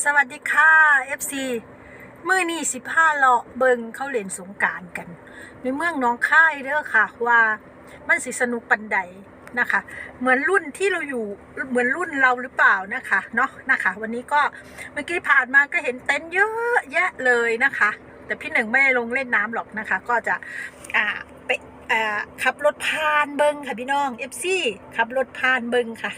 สวัสดีค่ะ FC เมื่อนี้สิบห้าเลาะเบิงเขาเล่นสงการกัน ในเมืองน้องค่ายเด้อค่ะ ว่ามันสิสนุกปันใดนะคะ เหมือนรุ่นที่เราอยู่เหมือนรุ่นเราหรือเปล่านะคะเนาะนะคะ วันนี้ก็เมื่อกี้ผ่านมาก็เห็นเต็นท์เยอะแยะเลยนะคะ แต่พี่หนึ่งไม่ได้ลงเล่นน้ำหรอกนะคะ ก็จะอ่าไปอ่าขับรถผ่านเบิงค่ะพี่น้อง FC ขับรถผ่านเบิงค่ะ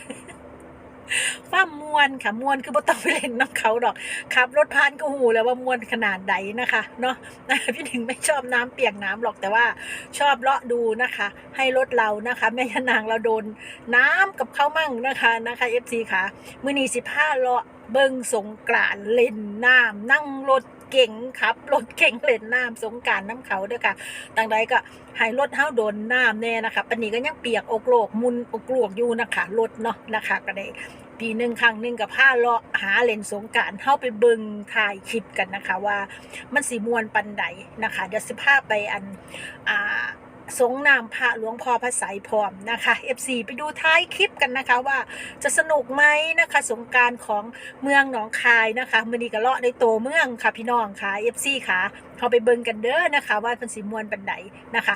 ฟ้ามวนค่ะมวนคือบ่ต้องไปเล่นน้ำเขาดอกขับรถผ่านก็หูแล้วว่ามวนขนาดใดนะคะเนาะพี่หนึ่งไม่ชอบน้ำเปียกน้ำหรอกแต่ว่าชอบเลาะดูนะคะ ให้รถเรานะคะแม่ยานางเราโดนน้ำกับเขามั่งนะคะนะคะเอฟซีค่ะมือนีสิบห้าเลาะ เบิงสงกรานเล่นน้ำนั่งรถเก่งครับรถเก่งเล่นน้ำสงการน้ำเขาเด้วยค่ะต่างใดก็ให้รถเฮาโดนน้ำแน่นะคะปันนี้ก็ยังเปียกอกโลกมุนอกลวกอยู่นะคะรถเนาะนะคะก็ได้ปีหนึ่งครั้งหนึ่งกับผ้าเลาะหาเล่นสงการเข้าไปเบิงถ่ายคลิปกันนะคะว่ามันสีมวนปันใดนะคะเดี๋ยวสิพาไปอันอ่า สงนามพระหลวงพ่อพระไสยพร้อมนะคะ FC ไปดูท้ายคลิปกันนะคะว่าจะสนุกไหมนะคะ สงการของเมืองหนองคายนะคะมือนี้ก็เลาะในโตเมืองค่ะพี่น้องค่ะ FC ค่ะเขาไปเบิงกันเด้อนะคะ ว่าเป็นสีมวนปันใดนะคะ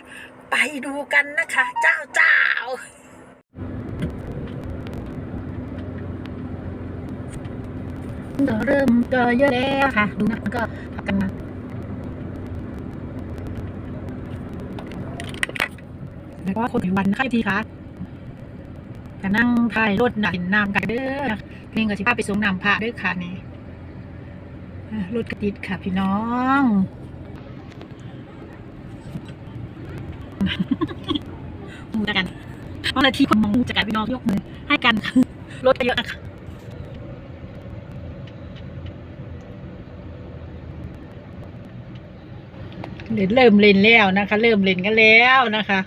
ไปดูกันนะคะ เจ้าเจ้าเริ่มเจอเยอะแล้วค่ะ ดูนะมันก็พักกันมา แล้วก็คนถึงวันนะคะทีค่ะจะนั่งถ่ายรถน่ะเห็นน้ำกันเด้อเพลงกับสิพาไปสงน้ำพระเด้วยค่ะนี่รถกระติดค่ะพี่น้องมูจกันเพราะอะทีคนมองมูจะกันพี่น้องยกมือให้กันรถเยอะนะคะเล่นเริ่มเล่นแล้วนะคะ เริ่มเล่นกันแล้วนะคะ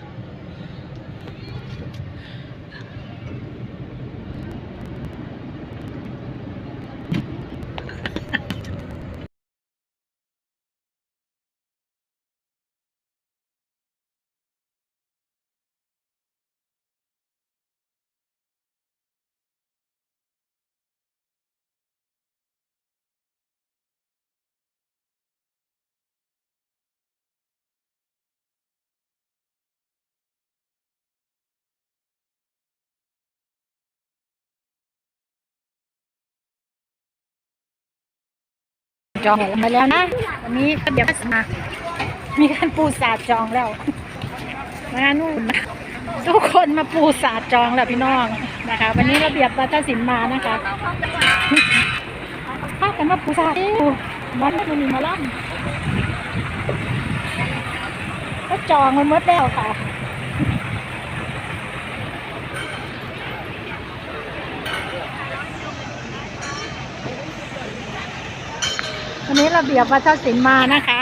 จองมาแล้วนะ วันนี้ก็เดี๋ยวมามีการปูสาดจองแล้วมานู่นทุกคนมาปูสาดจองแล้วพี่น้องนะคะ วันนี้ระเบียบวัฒนศิลป์มานะคะพากันมาปูสาดมันมันมีมาล่ำก็จองมันมดแล้วค่ะ วันนี้ระเบียบวัฒนศิลป์มานะคะ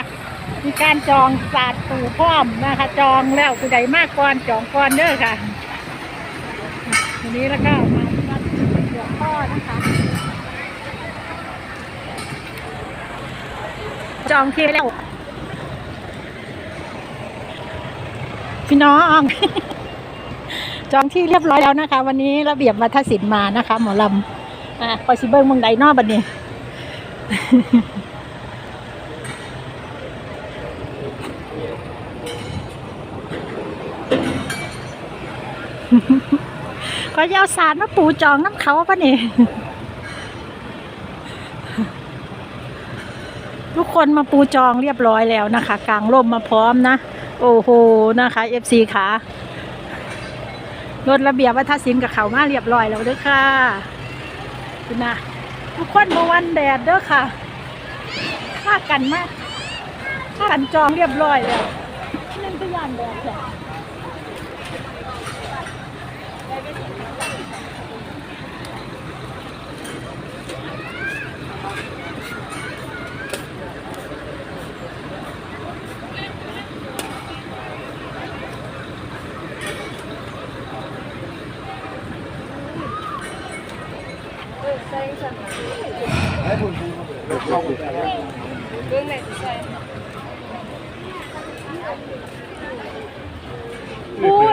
มีการจองศาสตร์ปู่พร้อมนะคะ จองแล้วผู้ใดมากก่อนจองก่อนเด้อค่ะวันนี้แล้วก็มาที่วัดหลวงพ่อนะคะ จองที่แล้วพี่น้องจองที่เรียบร้อยแล้วนะคะ วันนี้ระเบียบวัฒนศิลป์มานะคะ หมอลำอะคอยสิเบิ้งเมืองใดนอกบัดนี้ ก็ยาวสารมาปูจองน้ำเขาปะเนี่ยทุกคนมาปูจองเรียบร้อยแล้วนะคะกลางร่มมาพร้อมนะ โอ้โหนะคะเอฟซีขารถระเบียบวัฒนศิลป์กับเขามาเรียบร้อยแล้วด้อค่ะคุณนะ ทุกคนมาวันแดดเด้อค่ะค่ากันมากค่ากันจองเรียบร้อยแล้วนั่นก็ยานแดดแหละ เบื้ไ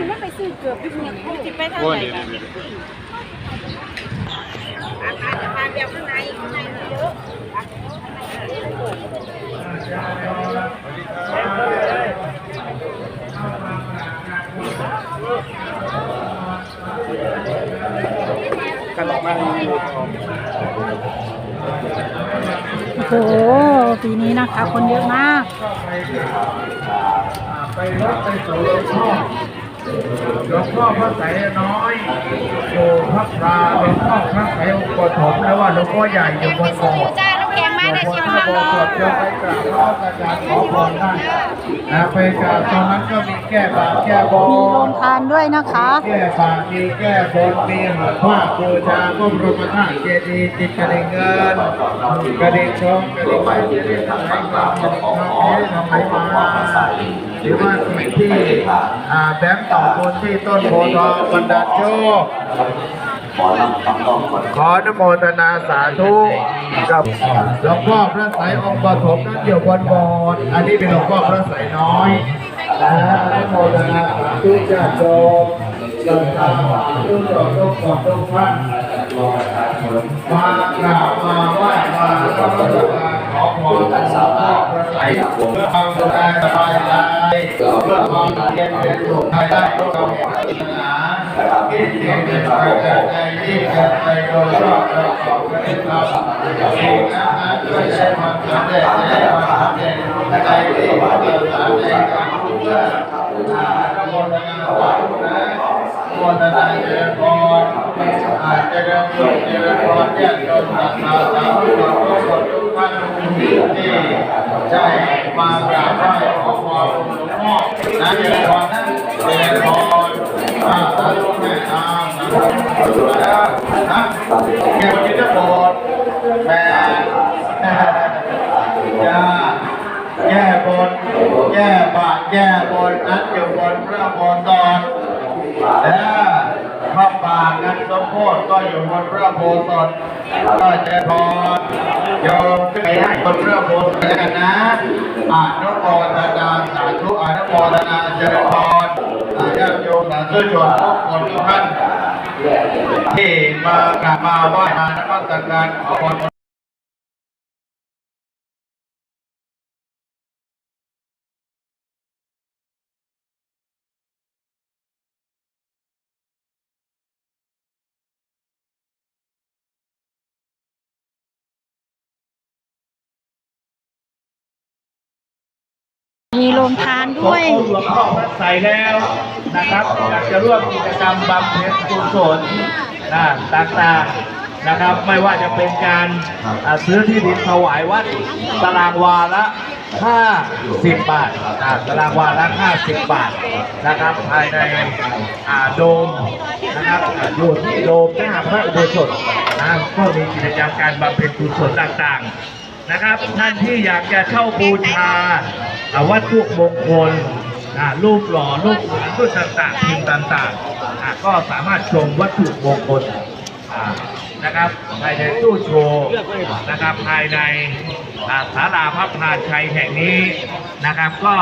นไม่ไปซื้อเกือบทุกคนพูดจะไปทางไหนกันอาคารจะมาแบบข้างในข้างในเยอะกันออกมา โหปีนี้นะคะ คนเยอะมากไปรถไปสู่หลวงพ่อหลวงพ่อพระไสยน้อยโอ้พระพราหลวงพ่อพระไสยองค์ปฐมแล้วว่าหลวงพ่อใหญ่อยู่บนโบ ได้ชิมหลวมางเดี๋ยวไปกราบพระอาจารย์ขอพรได้นะไปกราบตรงนั้นก็มีแก้บาปแก้บมีโรงทานด้วยนะคะ แก้บาปมีแก้บนมีหาผ้าบูชาพระบรมธาตุเจดีย์ติดกระดิ่งเงินกระดิ่งทองกระดิ่งไม้กระดิ่งทองกระดิ่งทองกระดิ่งทองกระดิ่งทองมาหรือว่าที่แบงค์ต่อบนที่ต้นโพธิ์ทองบรรดาโชค ขออนุโมทนาสาธุกับหลวงพ่อพระไสยองค์ปฐมนั้นอยู่บนโบสถ์อันนี้เป็นหลวงพ่อพระไสยน้อยนะอนุโมทนาสาธุญาติโยมศรัทธาทุกท่านทุกคนทุกท่านมากราบมาไหว้มาพระพุทธารขอพรจากหลวงพ่อพระไสยเพื่อความสบายใจเพื่อความเย็นเป็นสุขภายได้ทุกความปรารถนาที่เสียงเป็นระจักษ์ใจที่เกิดในโดยรอบเราขอบพระคุณครับเองนั้นด้วยใจความสำเร็จใจความสำเร็จใจที่เกิดสารในการทุกเรื่องอาโมทนาสาธุนะโมทนาเจริญพรอาจจะเดินสุขเจริญพรแยกจนศรัทธาสาธุทุกคนทุกท่านที่ได้มากราบไหว้ขอพรหลวงพ่อนะเจริญพรนะเจริญพร เกี่ยวกับที่จะปรดแม่ยาแก้บนแก้บาแก้บนนั้นอยู่บนพระโพธิ์ตอนและพระป่านั้นสมโพธิก็อยู่บนพระโพธิ์ตนก็จะพรโยมขึ้นไปให้บนพระโพธิ์แล้วกันนะอนุโมทนาสาธุอนุโมทนาเจริญพราติโยมสาธุชนทุกคนทุกท่านที่มากราบมาไหว้มานมัสการขอพร มีโรงทานด้วยหลวงพ่อพระใสแล้วนะครับอยากจะร่วมกิจกรรมบำเพ็ญกุศลนะต่างๆนะครับ ไม่ว่าจะเป็นการซื้อที่ดินถวายวัดตารางวาละ50 บาทอ่าตารางวาละ50 บาทนะครับ ภายในอาโดมนะครับอ่าอยู่ที่โดมหน้าพระอุโบสถนะก็มีกิจกรรมการบำเพ็ญกุศลต่างๆ นะครับ ท่านที่อยากจะเข้าบูชาอ่าวัตถุมงคลอ่ารูปหล่อรูปเหมือนรูปต่างๆพิมพ์ต่างๆอ่าก็สามารถชมวัตถุมงคลอ่านะครับภายในตู้โชว์นะครับภายในอ่าศาลาพระพลานชัยแห่งนี้นะครับก็